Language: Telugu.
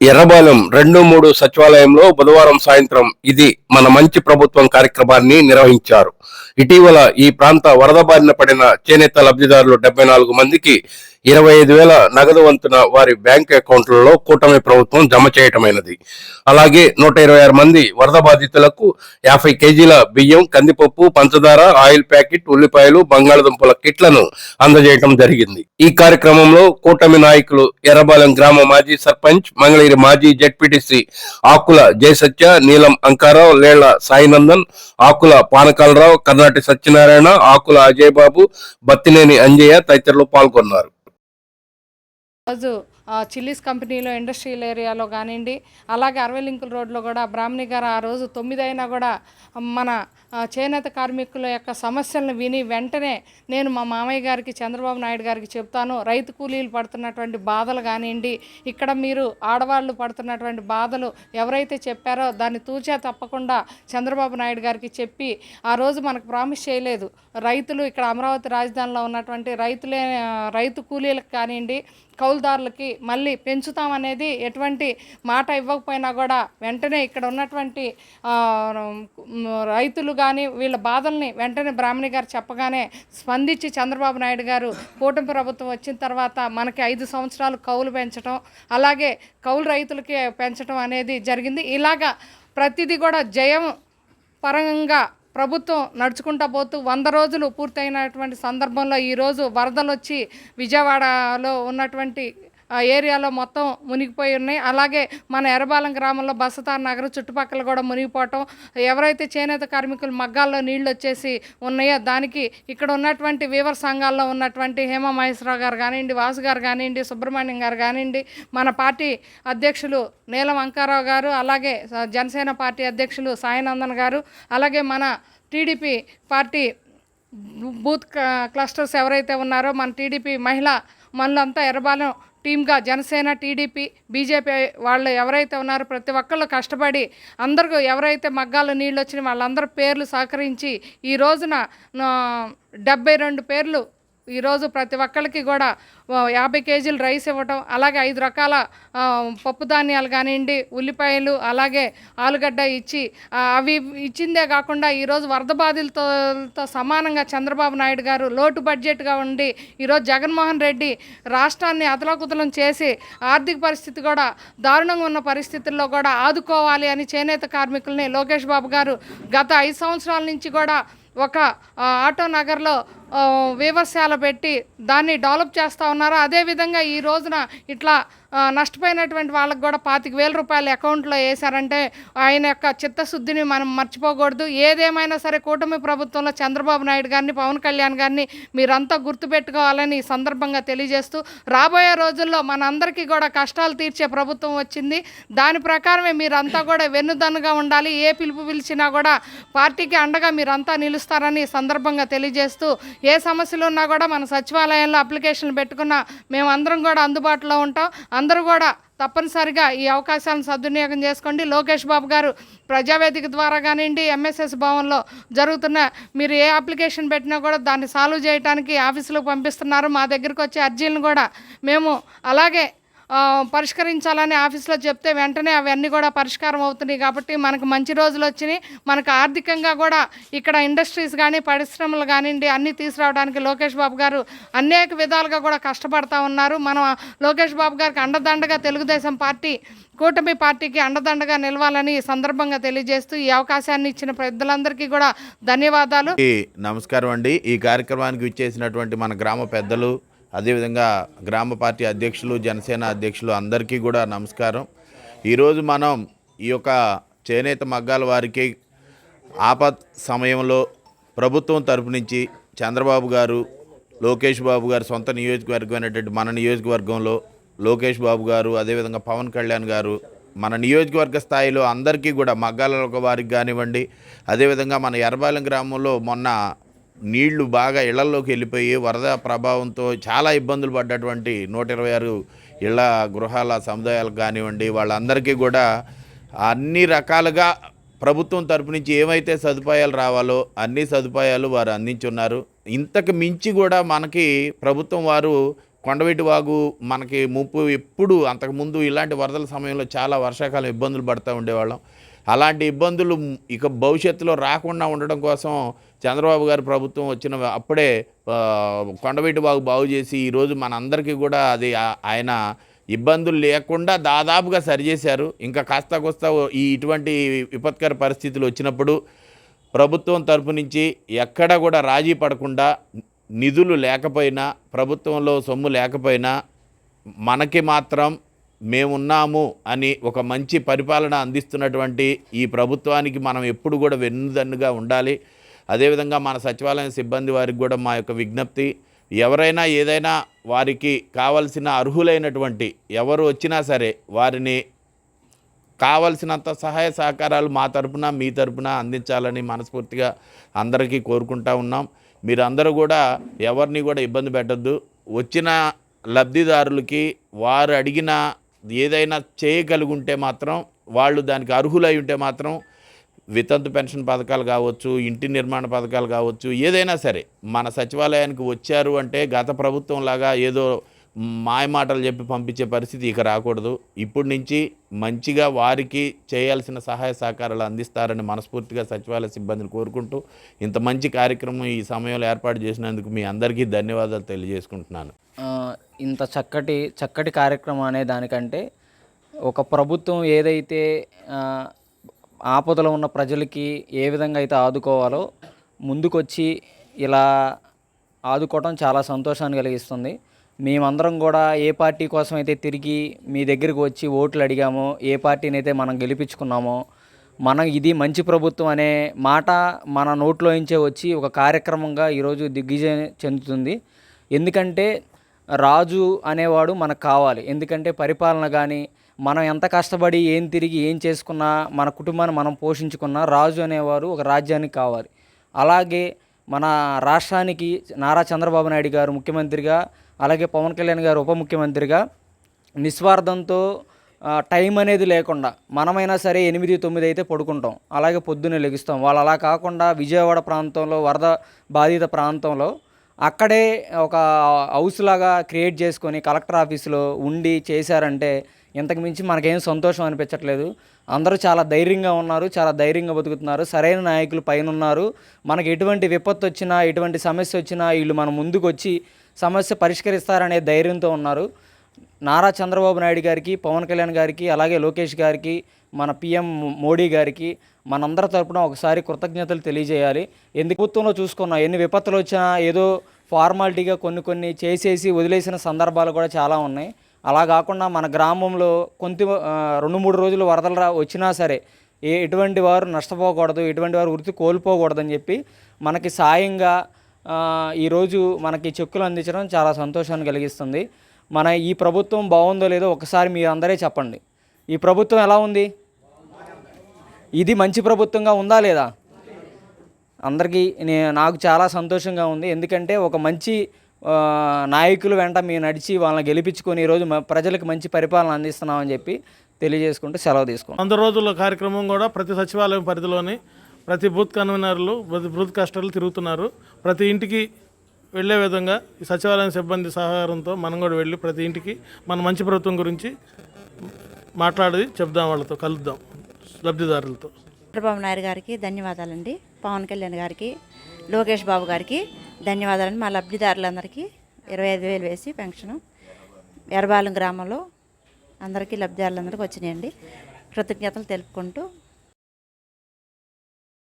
ఎర్రబాలెం రెండు మూడు సచివాలయంలో బుధవారం సాయంత్రం ఇది మన మంచి ప్రభుత్వం కార్యక్రమాన్ని నిర్వహించారు. ఇటీవల ఈ ప్రాంత వరద బారిన పడిన చేనేత లబ్ధిదారులు డెబ్బై నాలుగు మందికి ఇరవై ఐదు వేల నగదు వంతున వారి బ్యాంక్ అకౌంట్లలో కూటమి ప్రభుత్వం జమ చేయటమైనది. అలాగే నూట ఇరవై ఆరు మంది వరద బాధితులకు యాభై కేజీల బియ్యం కందిపప్పు పంచదార ఆయిల్ ప్యాకెట్ ఉల్లిపాయలు బంగాళదుంపల కిట్లను అందజేయటం జరిగింది. ఈ కార్యక్రమంలో కూటమి నాయకులు ఎర్రబాలెం గ్రామ మాజీ సర్పంచ్ మంగళగిరి మాజీ జెడ్పీటీసీ ఆకుల జయసత్య నీలం అంకారావు లేళ్ళ సాయినందన్ ఆకుల పానకాలరావు కర్ణాటి సత్యనారాయణ ఆకుల అజయ్ బాబు బత్తినేని అంజయ్య తదితరులు పాల్గొన్నారు. రోజు చిల్లీస్ కంపెనీలో ఇండస్ట్రియల్ ఏరియాలో కానివ్వండి అలాగే అరవై లింకుల రోడ్లో కూడా బ్రాహ్మణి గారు ఆ రోజు తొమ్మిది అయినా కూడా మన చేనేత కార్మికుల యొక్క సమస్యలను విని వెంటనే నేను మా మామయ్య గారికి చంద్రబాబు నాయుడు గారికి చెప్తాను. రైతు కూలీలు పడుతున్నటువంటి బాధలు కానివ్వండి ఇక్కడ మీరు ఆడవాళ్ళు పడుతున్నటువంటి బాధలు ఎవరైతే చెప్పారో దాన్ని తూచా తప్పకుండా చంద్రబాబు నాయుడు గారికి చెప్పి ఆ రోజు మనకు ప్రామిస్ చేయలేదు. రైతులు ఇక్కడ అమరావతి రాజధానిలో ఉన్నటువంటి రైతులే రైతు కూలీలకు కానివ్వండి కౌలుదారులకి మళ్ళీ పెంచుతామనేది ఎటువంటి మాట ఇవ్వకపోయినా కూడా వెంటనే ఇక్కడ ఉన్నటువంటి రైతులు కానీ వీళ్ళ బాధల్ని వెంటనే బ్రాహ్మణి గారు చెప్పగానే స్పందించి చంద్రబాబు నాయుడు గారు కూటమి ప్రభుత్వం వచ్చిన తర్వాత మనకి ఐదు సంవత్సరాలు కౌలు పెంచడం అలాగే కౌలు రైతులకి పెంచడం అనేది జరిగింది. ఇలాగా ప్రతిదీ కూడా జయం పరంగా ప్రభుత్వం నడుచుకుంటా పోతూ వంద రోజులు పూర్తయినటువంటి సందర్భంలో ఈరోజు వరదలు వచ్చి విజయవాడలో ఉన్నటువంటి ఏరియాలో మొత్తం మునిగిపోయి ఉన్నాయి. అలాగే మన ఎర్రబాలెం గ్రామంలో బసతార్ నగరం చుట్టుపక్కల కూడా మునిగిపోవటం ఎవరైతే చేనేత కార్మికులు మగ్గాల్లో నీళ్ళు వచ్చేసి ఉన్నాయో దానికి ఇక్కడ ఉన్నటువంటి వీవర్ సంఘాల్లో ఉన్నటువంటి హేమ మహేశ్వరరావు గారు కానివ్వండి వాసు గారు కానివ్వండి సుబ్రహ్మణ్యం గారు కానివ్వండి మన పార్టీ అధ్యక్షులు నీలం అంకారావు గారు అలాగే జనసేన పార్టీ అధ్యక్షులు సాయినందన్ గారు అలాగే మన టీడీపీ పార్టీ బూత్ క్లస్టర్స్ ఎవరైతే ఉన్నారో మన టీడీపీ మహిళ మనలంతా ఎర్రబాలెం టీమ్గా జనసేన టీడీపీ బీజేపీ వాళ్ళు ఎవరైతే ఉన్నారో ప్రతి ఒక్కళ్ళు కష్టపడి అందరికీ ఎవరైతే మగ్గాలు నీళ్ళు వచ్చినాయి వాళ్ళందరి పేర్లు సహకరించి ఈ రోజున డెబ్బై రెండు పేర్లు ఈరోజు ప్రతి ఒక్కరికి కూడా యాభై కేజీలు రైస్ ఇవ్వటం అలాగే ఐదు రకాల పప్పు ధాన్యాలు కానివ్వండి ఉల్లిపాయలు అలాగే ఆలుగడ్డ ఇచ్చి అవి ఇచ్చిందే కాకుండా ఈరోజు వరద బాధితులతో సమానంగా చంద్రబాబు నాయుడు గారు లోటు బడ్జెట్గా ఉండి ఈరోజు జగన్మోహన్ రెడ్డి రాష్ట్రాన్ని అతలాకుతలం చేసి ఆర్థిక పరిస్థితి కూడా దారుణంగా ఉన్న పరిస్థితుల్లో కూడా ఆదుకోవాలి అని చేనేత కార్మికుల్ని లోకేష్ బాబు గారు గత ఐదు సంవత్సరాల నుంచి కూడా ఒక ఆటో నగర్లో వ్యవసాయాలు పెట్టి దాన్ని డెవలప్ చేస్తూ ఉన్నారు? అదేవిధంగా ఈ రోజున ఇట్లా నష్టపోయినటువంటి వాళ్ళకి కూడా పాతిక వేల రూపాయలు అకౌంట్లో వేశారంటే ఆయన యొక్క చిత్తశుద్ధిని మనం మర్చిపోకూడదు. ఏదేమైనా సరే కూటమి ప్రభుత్వంలో చంద్రబాబు నాయుడు గారిని పవన్ కళ్యాణ్ గారిని మీరంతా గుర్తుపెట్టుకోవాలని ఈ సందర్భంగా తెలియజేస్తూ రాబోయే రోజుల్లో మనందరికీ కూడా కష్టాలు తీర్చే ప్రభుత్వం వచ్చింది. దాని ప్రకారమే మీరంతా కూడా వెన్నుదన్నుగా ఉండాలి. ఏ పిలుపు పిలిచినా కూడా పార్టీకి అండగా మీరంతా నిలుస్తారని ఈ సందర్భంగా తెలియజేస్తూ ఏ సమస్యలు ఉన్నా కూడా మన సచివాలయంలో అప్లికేషన్లు పెట్టుకున్నా మేమందరం కూడా అందుబాటులో ఉంటాం. అందరూ కూడా తప్పనిసరిగా ఈ అవకాశాలను సద్వినియోగం చేసుకోండి. లోకేష్ బాబు గారు ప్రజావేదిక ద్వారా కానివ్వండి ఎంఎస్ఎస్ భవన్లో జరుగుతున్న మీరు ఏ అప్లికేషన్ పెట్టినా కూడా దాన్ని సాల్వ్ చేయడానికి ఆఫీసులకు పంపిస్తున్నారు. మా దగ్గరికి వచ్చే అర్జీలను కూడా మేము అలాగే పరిష్కరించాలని ఆఫీస్లో చెప్తే వెంటనే అవన్నీ కూడా పరిష్కారం అవుతున్నాయి కాబట్టి మనకు మంచి రోజులు వచ్చినాయి. మనకు ఆర్థికంగా కూడా ఇక్కడ ఇండస్ట్రీస్ కానీ పరిశ్రమలు కానివ్వండి అన్నీ తీసుకురావడానికి లోకేష్ బాబు గారు అనేక విధాలుగా కూడా కష్టపడతా ఉన్నారు. మనం లోకేష్ బాబు గారికి అండదండగా తెలుగుదేశం పార్టీ కూటమి పార్టీకి అండదండగా నిలవాలని సందర్భంగా తెలియజేస్తూ ఈ అవకాశాన్ని ఇచ్చిన పెద్దలందరికీ కూడా ధన్యవాదాలు. నమస్కారం అండి. ఈ కార్యక్రమానికి ఇచ్చేసినటువంటి మన గ్రామ పెద్దలు అదేవిధంగా గ్రామ పార్టీ అధ్యక్షులు జనసేన అధ్యక్షులు అందరికీ కూడా నమస్కారం. ఈరోజు మనం ఈ యొక్క చేనేత మగ్గాల వారికి ఆపత్ సమయంలో ప్రభుత్వం తరపు నుంచి చంద్రబాబు గారు లోకేష్ బాబు గారు సొంత నియోజకవర్గం అయినటువంటి మన నియోజకవర్గంలో లోకేష్ బాబు గారు అదేవిధంగా పవన్ కళ్యాణ్ గారు మన నియోజకవర్గ స్థాయిలో అందరికీ కూడా మగ్గాల వారికి కానివ్వండి అదేవిధంగా మన ఎర్రబాలెం గ్రామంలో మొన్న నీళ్ళు బాగా ఇళ్ళలోకి వెళ్ళిపోయి వరద ప్రభావంతో చాలా ఇబ్బందులు పడ్డటువంటి నూట ఇరవై ఆరు ఇళ్ళ గృహాల సముదాయాలకు కానివ్వండి వాళ్ళందరికీ కూడా అన్ని రకాలుగా ప్రభుత్వం తరపు నుంచి ఏమైతే సదుపాయాలు రావాలో అన్ని సదుపాయాలు వారు అందించున్నారు. ఇంతకు మించి కూడా మనకి ప్రభుత్వం వారు కొండవీటి వాగు మనకి ముప్పు ఎప్పుడు అంతకుముందు ఇలాంటి వరదల సమయంలో చాలా వర్షాకాలం ఇబ్బందులు పడుతూ ఉండేవాళ్ళం. అలాంటి ఇబ్బందులు ఇక భవిష్యత్తులో రాకుండా ఉండడం కోసం చంద్రబాబు గారి ప్రభుత్వం వచ్చిన అప్పుడే కొండవీటి బాగు బాగు చేసి ఈరోజు మనందరికీ కూడా అది ఆయన ఇబ్బందులు లేకుండా దాదాపుగా సరిచేశారు. ఇంకా కాస్త కోస్త ఈ ఇటువంటి విపత్కర పరిస్థితులు వచ్చినప్పుడు ప్రభుత్వం తరపు నుంచి ఎక్కడ కూడా రాజీ పడకుండా నిధులు లేకపోయినా ప్రభుత్వంలో సొమ్ము లేకపోయినా మనకి మాత్రం మేమున్నాము అని ఒక మంచి పరిపాలన అందిస్తున్నటువంటి ఈ ప్రభుత్వానికి మనం ఎప్పుడు కూడా వెన్నుదన్నుగా ఉండాలి. అదేవిధంగా మన సచివాలయం సిబ్బంది వారికి కూడా మా యొక్క విజ్ఞప్తి ఎవరైనా ఏదైనా వారికి కావలసిన అర్హులైనటువంటి ఎవరు వచ్చినా సరే వారిని కావలసినంత సహాయ సహకారాలు మా తరపున మీ తరపున అందించాలని మనస్ఫూర్తిగా అందరికీ కోరుకుంటా ఉన్నాం. మీరందరూ కూడా ఎవరిని కూడా ఇబ్బంది పెట్టద్దు. వచ్చిన లబ్ధిదారులకి వారు అడిగిన ఏదైనా చేయగలుగుంటే మాత్రం వాళ్ళు దానికి అర్హులై ఉంటే మాత్రం వితంతు పెన్షన్ పథకాలు కావచ్చు ఇంటి నిర్మాణ పథకాలు కావచ్చు ఏదైనా సరే మన సచివాలయానికి వచ్చారు అంటే గత ప్రభుత్వం లాగా ఏదో మాయ మాటలు చెప్పి పంపించే పరిస్థితి ఇక రాకూడదు. ఇప్పటి నుంచి మంచిగా వారికి చేయాల్సిన సహాయ సహకారాలు అందిస్తారని మనస్ఫూర్తిగా సచివాలయ సిబ్బందిని కోరుకుంటూ ఇంత మంచి కార్యక్రమం ఈ సమయంలో ఏర్పాటు చేసినందుకు మీ అందరికీ ధన్యవాదాలు తెలియజేసుకుంటున్నాను. ఇంత చక్కటి చక్కటి కార్యక్రమం అనే దానికంటే ఒక ప్రభుత్వం ఏదైతే ఆపదలో ఉన్న ప్రజలకి ఏ విధంగా అయితే ఆదుకోవాలో ముందుకొచ్చి ఇలా ఆదుకోవటం చాలా సంతోషాన్ని కలిగిస్తుంది. మేమందరం కూడా ఏ పార్టీ కోసం అయితే తిరిగి మీ దగ్గరికి వచ్చి ఓట్లు అడిగామో ఏ పార్టీని అయితే మనం గెలిపించుకున్నామో మనం ఇది మంచి ప్రభుత్వం అనే మాట మన నోట్లోంచే వచ్చి ఒక కార్యక్రమంగా ఈరోజు దిగ్విజయం చెందుతుంది. ఎందుకంటే రాజు అనేవాడు మనకు కావాలి. ఎందుకంటే పరిపాలన కానీ మనం ఎంత కష్టపడి ఏం తిరిగి ఏం చేసుకున్నా మన కుటుంబాన్ని మనం పోషించుకున్నా రాజు అనేవారు ఒక రాజ్యానికి కావాలి. అలాగే మన రాష్ట్రానికి నారా చంద్రబాబు నాయుడు గారు ముఖ్యమంత్రిగా అలాగే పవన్ కళ్యాణ్ గారు ఉప ముఖ్యమంత్రిగా నిస్వార్థంతో టైం అనేది లేకుండా మనమైనా సరే ఎనిమిది తొమ్మిది అయితే పడుకుంటాం. అలాగే పొద్దున్నే లెగుస్తాం. వాళ్ళు అలా కాకుండా విజయవాడ ప్రాంతంలో వరద బాధిత ప్రాంతంలో అక్కడే ఒక హౌస్ లాగా క్రియేట్ చేసుకొని కలెక్టర్ ఆఫీసులో ఉండి చేశారంటే ఇంతకు మించి మనకేం సంతోషం అనిపించట్లేదు. అందరూ చాలా ధైర్యంగా ఉన్నారు చాలా ధైర్యంగా బతుకుతున్నారు. సరైన నాయకులు పైన ఉన్నారు మనకి ఎటువంటి విపత్తు వచ్చినా ఎటువంటి సమస్య వచ్చినా వీళ్ళు మన ముందుకు వచ్చి సమస్య పరిష్కరిస్తారనే ధైర్యంతో ఉన్నారు. నారా చంద్రబాబు నాయుడు గారికి పవన్ కళ్యాణ్ గారికి అలాగే లోకేష్ గారికి మన పిఎం మోడీ గారికి మనందరి తరపున ఒకసారి కృతజ్ఞతలు తెలియజేయాలి. ఎందుకు ప్రభుత్వంలో చూసుకున్నాం ఎన్ని విపత్తులు వచ్చినా ఏదో ఫార్మాలిటీగా కొన్ని కొన్ని చేసేసి వదిలేసిన సందర్భాలు కూడా చాలా ఉన్నాయి. అలా కాకుండా మన గ్రామంలో కొంత రెండు మూడు రోజులు వరదలు రా వచ్చినా సరే ఏ ఎటువంటి వారు నష్టపోకూడదు ఎటువంటి వారు వృత్తి కోల్పోకూడదని చెప్పి మనకి సాయంగా ఈరోజు మనకి చెక్కులు అందించడం చాలా సంతోషాన్ని కలిగిస్తుంది. మన ఈ ప్రభుత్వం బాగుందో లేదో ఒకసారి మీరు అందరే చెప్పండి. ఈ ప్రభుత్వం ఎలా ఉంది? ఇది మంచి ప్రభుత్వంగా ఉందా లేదా? అందరికీ నాకు చాలా సంతోషంగా ఉంది. ఎందుకంటే ఒక మంచి నాయకులు వెంట మేము నడిచి వాళ్ళని గెలిపించుకొని ఈరోజు ప్రజలకు మంచి పరిపాలన అందిస్తున్నామని చెప్పి తెలియజేసుకుంటూ సెలవు తీసుకుంటాం వంద రోజుల కార్యక్రమం కూడా ప్రతి సచివాలయం పరిధిలోని ప్రతి బూత్ కన్వీనర్లు ప్రతి బూత్ కస్టర్లు తిరుగుతున్నారు. ప్రతి ఇంటికి వెళ్ళే విధంగా ఈ సచివాలయం సిబ్బంది సహకారంతో మనం కూడా వెళ్ళి ప్రతి ఇంటికి మన మంచి ప్రభుత్వం గురించి మాట్లాడి చెప్దాం వాళ్ళతో కలుద్దాం లబ్ధిదారులతో. చంద్రబాబు నాయుడు గారికి ధన్యవాదాలండి. పవన్ కళ్యాణ్ గారికి లోకేష్ బాబు గారికి ధన్యవాదాలండి. మా లబ్ధిదారులందరికీ ఇరవై ఐదు వేలు వేసి పెన్షను ఎర్రబాలెం గ్రామంలో అందరికీ లబ్ధిదారులందరికీ వచ్చినాయండి. కృతజ్ఞతలు తెలుపుకుంటూ